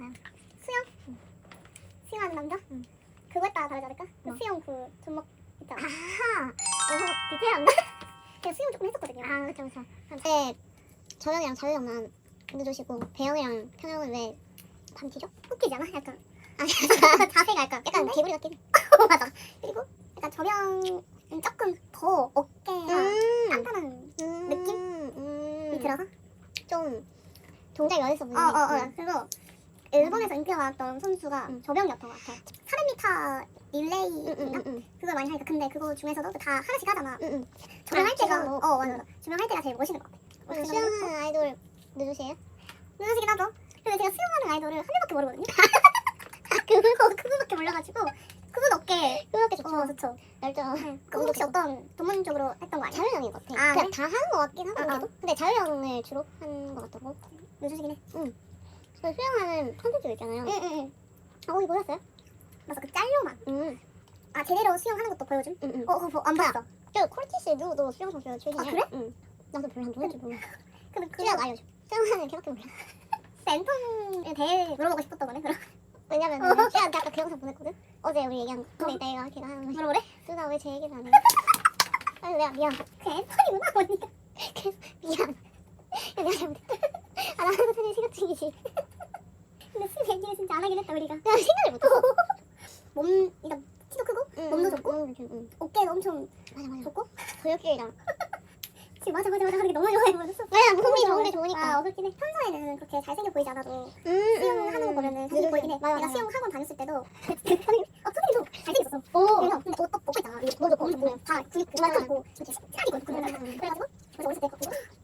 수영? 수영하는 남자? 응. 그거에 따라 다르지 않을까? 그 뭐? 수영 그 존목 있잖아. 아하. 어, 디테일한데? 제가 수영 조금 했었거든요. 아 그쵸 그쵸. 근데 저형이랑 자유형만 늦으시고 배영이랑 평형은 왜 반티죠? 웃기지 않아? 약간. 아니 자세가 약간. 약간 근데? 개구리 같긴 해. 어, 맞아. 그리고 약간 저병은 조금 더 어깨가 단단한 음, 느낌이 음, 들어서. 좀 동작이 어디서 어, 보이는 어, 어. 그래서 일본에서 인기가 많았던 선수가 음. 저병이었던 것 같아. 400m 릴레이인가? 응응응응 그걸 많이 하니까. 근데 그거 중에서도 다 하나씩 하잖아. 응. 조명할 아, 때가, 조명로. 어, 맞아, 맞아. 조명할 때가 제일 멋있는 것 같아. 오늘 수영하는 아이돌 누구세요? 누구시긴 하죠. 근데 제가 수영하는 아이돌을 한 명밖에 모르거든요. 그거, 그거밖에 몰라가지고. 그분 어깨. 그거밖에 좋죠. 어, 좋죠. 날짜 그분 혹시 어떤 전문적으로 했던 거 아니야? 자유형인 것 같아. 아, 그냥 그래? 다 하는 것 같긴 아, 하거든. 요 근데 자유형을 주로 하는 것 같다고. 늦으시긴 해. 그 수영하는 컨텐츠 있잖아요. 응, 응, 응. 아, 거기 보셨어요? 맞아, 그 짤로만. 응. 아, 제대로 수영하는 것도 보여줌? 응, 응. 어, 그거 보- 안 봤어. 저너 수영 선수 출신이야. 아, 그래? 응. 나도 별로 안 좋아하는지 몰라. 근데 수영 알려줘. 수영하는 걔밖에 몰라. 랜턴에 대해 물어보고 싶었던 거네, 그럼. 왜냐면 어. 씨한테 아까 그 영상 보냈거든. 어제 우리 얘기한 거. 근데 내가 걔가 하는 말. 물어보래? 수나 왜 제 얘기를 안 해? 아니 내가 미안. 그 랜턴이구나, 언니가. 미안. 야, 내가 잘못했다. 아 나도 사실 생각 중이지. 근데 수 얘기를 진짜 안 하긴 했다, 우리가. 내가 생각을 못했어. 몸, 그러니까 키도 크고, 응, 몸도 응, 좋고, 응, 응, 응. 어깨도 엄청 맞아 맞아. 좋고. 도혁이랑. 지금 맞아, 맞아, 맞아 하는 게 너무 좋아해 보였어. 왜냐 몸이 좋은 게 좋으니까. 아, 어, 그렇긴 해. 평소에는 그렇게 잘생겨 보이지 않아도 음, 수영하는 거 보면은 잘생겨 보이긴 해. 맞아 내가 맞아. 수영 학원 다녔을 때도 그, 그 선생님, 어, 선생님도 잘생겼었어. 오. 그래서 근데 옷, 옷, 옷 있잖아. 맞아, 엄청 맞아. 다 근육 맞아. 있고 이렇게 있고 음, 그러잖아. 음, 음. 그래가지고 그래서 어렸을 때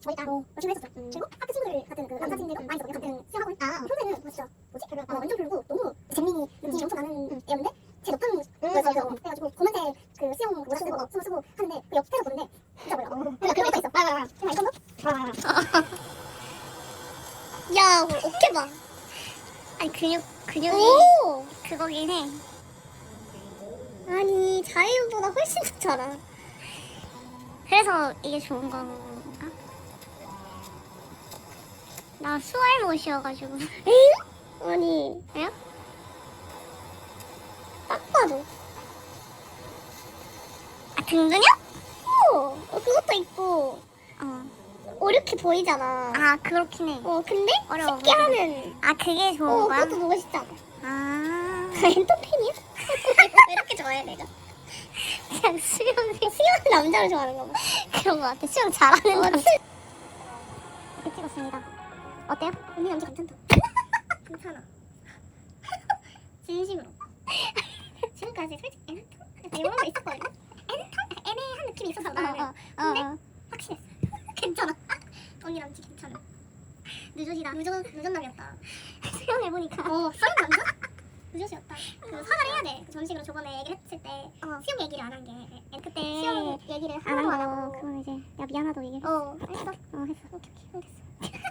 멋있다. 어, 열심히 했었죠. 음. 그리고 학교 친구들 같은 그 남자 친구들 많이 있었거든. 같은 수영학원. 아. 평소에는 뭐 진짜 뭐지? 별로 어, 완전 별로고 너무 재민이 느낌이 엄청 나는 음. 애였는데 제 높은 거였어. 그래가지고 검은색 그 수영 모자 쓰고 하는데 그 옆에서 보는데 진짜 보여. 그러니까 그런 거 있어. 맞아 맞아. 그냥 이거 야 어깨 봐. 아니 근육 근육이 오. 그거긴 해. 아니 자유보다 훨씬 좋잖아. 그래서 이게 좋은 건가? 나 수알못이어가지고. 등근이야? 어, 어, 그것도 있고. 어. 어렵게 보이잖아. 아 그렇긴 해. 어 근데 어려워, 쉽게 하는. 아 그게 좋은 어, 거야? 그것도 멋있잖아. 아. 엔터페인이야? 왜 이렇게 좋아해 내가? 그냥 수영 수영 남자를 좋아하는 거 봐. 그런 거 같아. 수영 잘하는 어, 남자. 이렇게 찍었습니다. 어때요? 언니 남자 괜찮다. 괜찮아. 진심으로. 지금까지 솔직히 애나톤? 약간 이런 거 있었거든요. 애나톤? 애매한 느낌이 있어서 나는 어, 어, 근데 어. 확신했어. 괜찮아. 언니 남자 괜찮아. 늦어지다. 늦어 늦었남이었다. 수영해보니까. 어 수영 남자? 늦어지였다. 그 사과를 해야 돼. 그 전식으로 저번에 얘기를 했을 때 어. 수영 얘기를 안 한게 그때 네. 수영 얘기를 안 하나도 안 하고 그건 이제 야 미안하다고 얘기를 어 했어. 어 했어. 오케이 오케이 됐어.